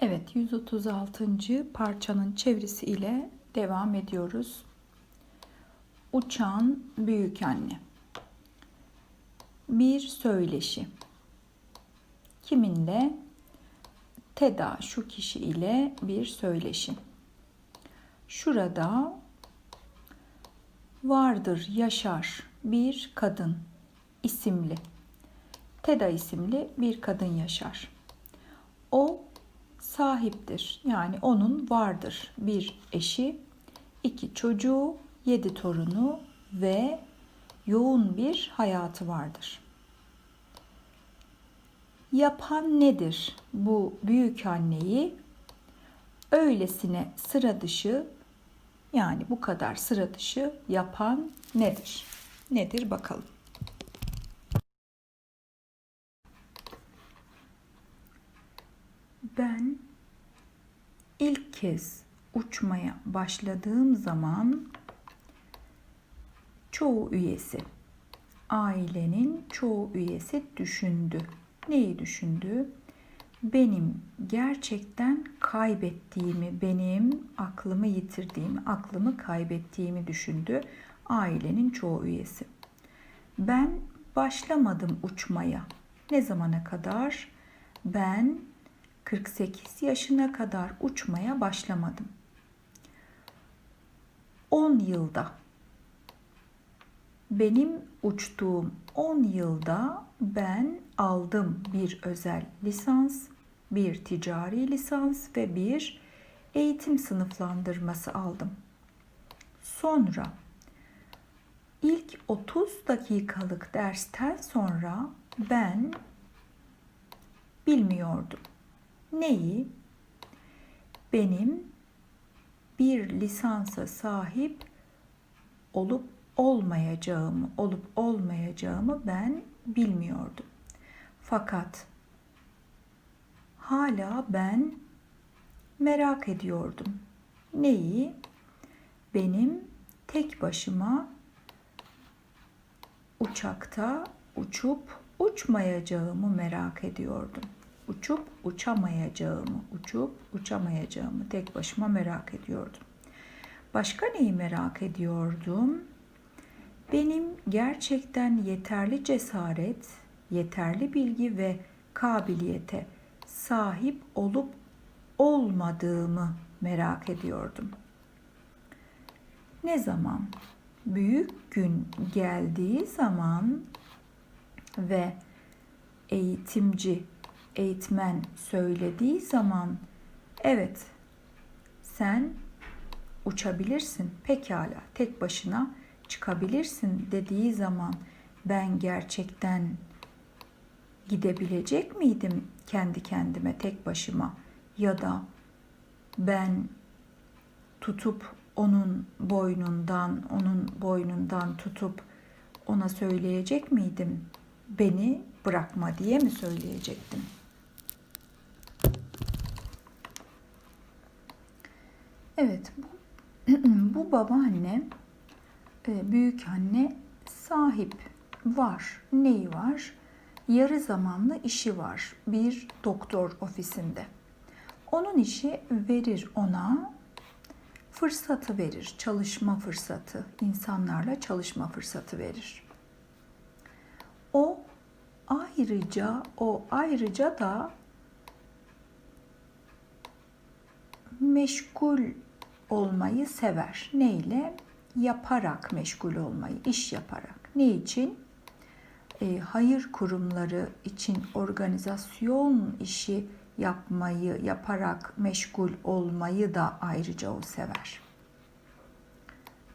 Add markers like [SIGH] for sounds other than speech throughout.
Evet 136. parçanın çevresi ile devam ediyoruz. Uçan büyük anne. Bir söyleşi. Kiminle? Teda şu kişi ile bir söyleşi. Şurada vardır yaşar bir kadın isimli. Teda isimli bir kadın yaşar. O sahiptir. Yani onun vardır bir eşi, iki çocuğu, yedi torunu ve yoğun bir hayatı vardır. Yapan nedir bu büyük anneyi? Öylesine sıra dışı yani bu kadar sıra dışı yapan nedir? Nedir bakalım. Ben ilk kez uçmaya başladığım zaman çoğu üyesi, ailenin çoğu üyesi düşündü. Neyi düşündü? Benim gerçekten kaybettiğimi, benim aklımı yitirdiğimi, aklımı kaybettiğimi düşündü ailenin çoğu üyesi. Ben başlamadım uçmaya. Ne zamana kadar? Ben 48 yaşına kadar uçmaya başlamadım. 10 yılda benim uçtuğum 10 yılda ben aldım bir özel lisans, bir ticari lisans ve bir eğitim sınıflandırması aldım. Sonra ilk 30 dakikalık dersten sonra ben bilmiyordum. Neyi? Benim bir lisansa sahip olup olmayacağımı, olup olmayacağımı ben bilmiyordum. Fakat hala ben merak ediyordum. Neyi? Benim tek başıma uçakta uçup uçmayacağımı merak ediyordum uçup uçamayacağımı, uçup uçamayacağımı tek başıma merak ediyordum. Başka neyi merak ediyordum? Benim gerçekten yeterli cesaret, yeterli bilgi ve kabiliyete sahip olup olmadığımı merak ediyordum. Ne zaman büyük gün geldiği zaman ve eğitimci eğitmen söylediği zaman evet sen uçabilirsin pekala tek başına çıkabilirsin dediği zaman ben gerçekten gidebilecek miydim kendi kendime tek başıma ya da ben tutup onun boynundan onun boynundan tutup ona söyleyecek miydim beni bırakma diye mi söyleyecektim? Evet, bu, [CLEARS THROAT] bu babaanne, e, büyük anne sahip var. Neyi var? Yarı zamanlı işi var bir doktor ofisinde. Onun işi verir ona fırsatı verir, çalışma fırsatı, insanlarla çalışma fırsatı verir. O ayrıca o ayrıca da meşgul olmayı sever. Neyle? Yaparak meşgul olmayı, iş yaparak. Ne için? E, hayır kurumları için organizasyon işi yapmayı, yaparak meşgul olmayı da ayrıca o sever.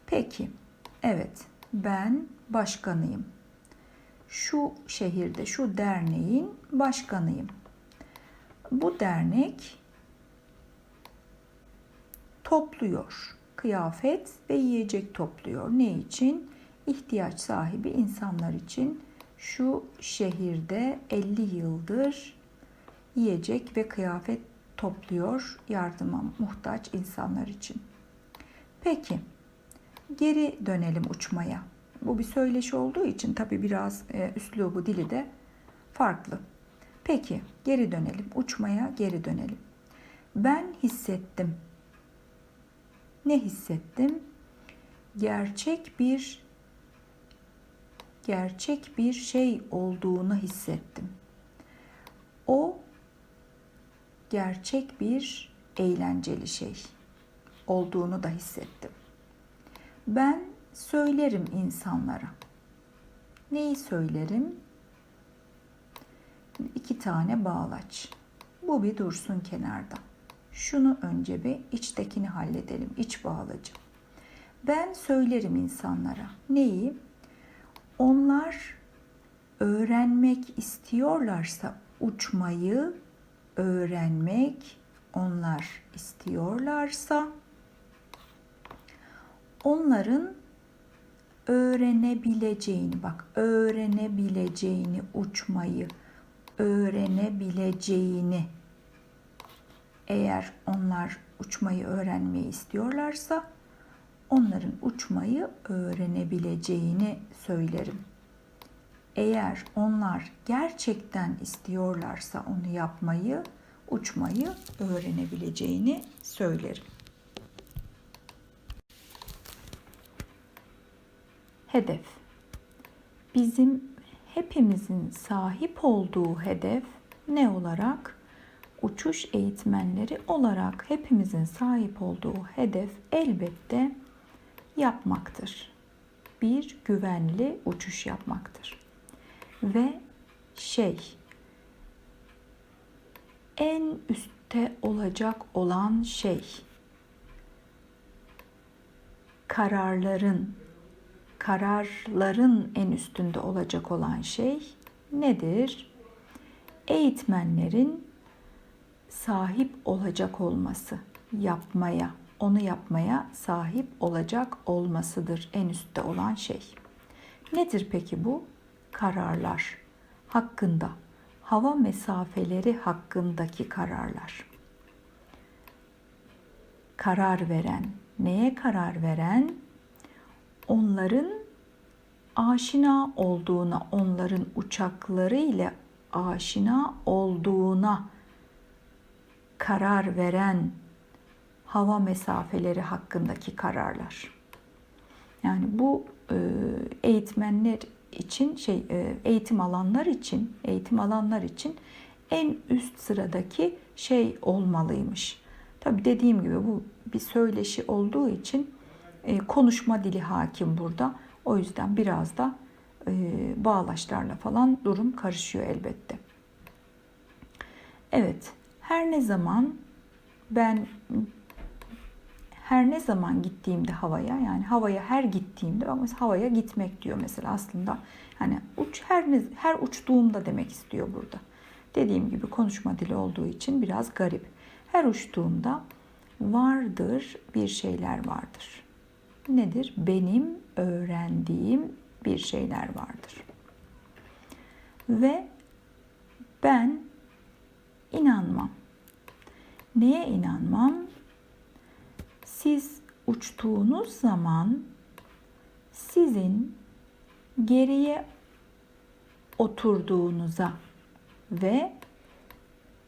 Peki, evet ben başkanıyım. Şu şehirde, şu derneğin başkanıyım. Bu dernek topluyor. Kıyafet ve yiyecek topluyor. Ne için? İhtiyaç sahibi insanlar için şu şehirde 50 yıldır yiyecek ve kıyafet topluyor yardıma muhtaç insanlar için. Peki geri dönelim uçmaya. Bu bir söyleşi olduğu için tabi biraz e, üslubu dili de farklı. Peki geri dönelim uçmaya geri dönelim. Ben hissettim. Ne hissettim? Gerçek bir gerçek bir şey olduğunu hissettim. O gerçek bir eğlenceli şey olduğunu da hissettim. Ben söylerim insanlara. Neyi söylerim? İki tane bağlaç. Bu bir dursun kenarda. Şunu önce bir içtekini halledelim. İç bağlacı. Ben söylerim insanlara. Neyi? Onlar öğrenmek istiyorlarsa uçmayı öğrenmek onlar istiyorlarsa onların öğrenebileceğini bak öğrenebileceğini uçmayı öğrenebileceğini eğer onlar uçmayı öğrenmeyi istiyorlarsa onların uçmayı öğrenebileceğini söylerim. Eğer onlar gerçekten istiyorlarsa onu yapmayı, uçmayı öğrenebileceğini söylerim. Hedef. Bizim hepimizin sahip olduğu hedef ne olarak? Uçuş eğitmenleri olarak hepimizin sahip olduğu hedef elbette yapmaktır. Bir güvenli uçuş yapmaktır. Ve şey en üstte olacak olan şey kararların kararların en üstünde olacak olan şey nedir? Eğitmenlerin sahip olacak olması, yapmaya, onu yapmaya sahip olacak olmasıdır en üstte olan şey. Nedir peki bu? Kararlar hakkında, hava mesafeleri hakkındaki kararlar. Karar veren, neye karar veren? Onların aşina olduğuna, onların uçakları ile aşina olduğuna karar veren hava mesafeleri hakkındaki kararlar. Yani bu e, eğitmenler için şey e, eğitim alanlar için eğitim alanlar için en üst sıradaki şey olmalıymış. Tabi dediğim gibi bu bir söyleşi olduğu için e, konuşma dili hakim burada. O yüzden biraz da bağlaçlarla falan durum karışıyor elbette. Evet, her ne zaman ben her ne zaman gittiğimde havaya yani havaya her gittiğimde bak mesela havaya gitmek diyor mesela aslında hani uç her her uçtuğumda demek istiyor burada. Dediğim gibi konuşma dili olduğu için biraz garip. Her uçtuğumda vardır bir şeyler vardır. Nedir? Benim öğrendiğim bir şeyler vardır. Ve ben inanmam. Neye inanmam? Siz uçtuğunuz zaman sizin geriye oturduğunuza ve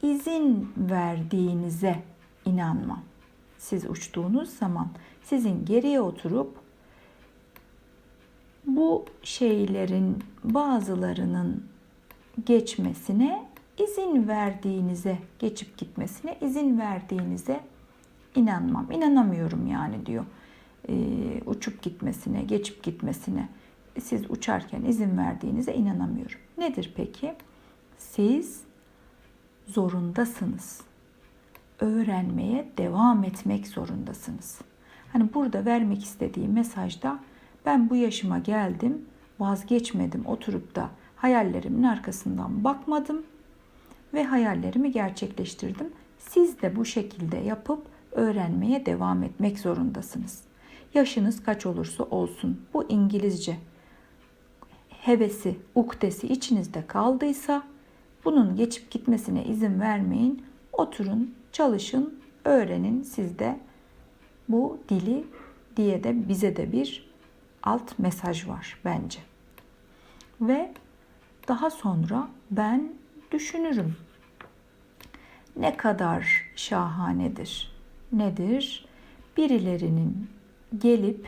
izin verdiğinize inanmam. Siz uçtuğunuz zaman sizin geriye oturup bu şeylerin bazılarının geçmesine izin verdiğinize, geçip gitmesine izin verdiğinize inanmam. İnanamıyorum yani diyor. Ee, uçup gitmesine, geçip gitmesine. Siz uçarken izin verdiğinize inanamıyorum. Nedir peki? Siz zorundasınız. Öğrenmeye devam etmek zorundasınız. Hani burada vermek istediği mesajda ben bu yaşıma geldim, vazgeçmedim, oturup da hayallerimin arkasından bakmadım ve hayallerimi gerçekleştirdim. Siz de bu şekilde yapıp öğrenmeye devam etmek zorundasınız. Yaşınız kaç olursa olsun bu İngilizce hevesi, uktesi içinizde kaldıysa bunun geçip gitmesine izin vermeyin. Oturun, çalışın, öğrenin siz de bu dili diye de bize de bir alt mesaj var bence. Ve daha sonra ben düşünürüm. ne kadar şahanedir. Nedir? Birilerinin gelip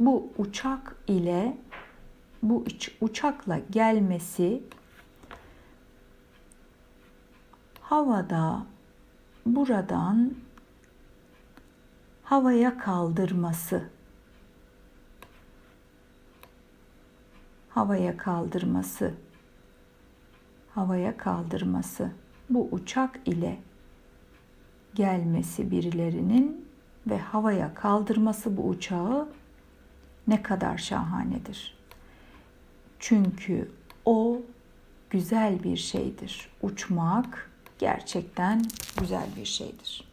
bu uçak ile bu uç- uçakla gelmesi havada buradan havaya kaldırması havaya kaldırması havaya kaldırması bu uçak ile gelmesi birilerinin ve havaya kaldırması bu uçağı ne kadar şahanedir. Çünkü o güzel bir şeydir. Uçmak gerçekten güzel bir şeydir.